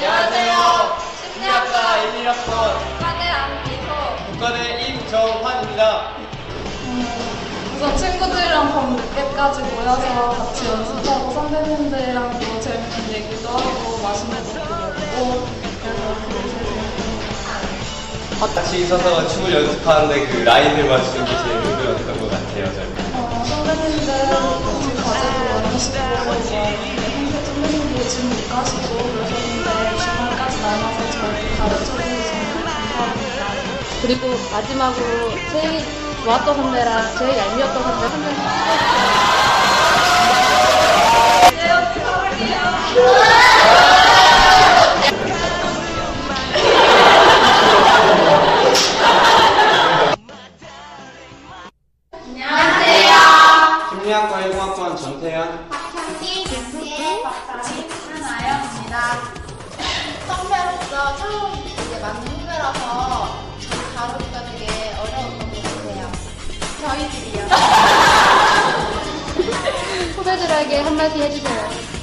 안녕하세요. 심리학과 1, 1학번 국가대 안미소 국가대 임정환입니다. 우선 친구들이랑 밤 늦게까지 모여서 같이 연습하고 선배님들이랑도 재밌는 얘기도 하고 맛있는 것도 먹고 같이 있어서 춤을 연습하는데 그 라인을 맞추는 게 제일 힘들었던 것 같아요. 저는. 어, 선배님들 같이 과제도 많으시고 선배 선배님도 지금 못 가시고 그리고 마지막으로 제일 좋았던 선배랑 제일 얄미웠던 선배 한 명씩 심리학과 1공학번 전태현. 저희들이요. 후배들에게 한마디 해주세요.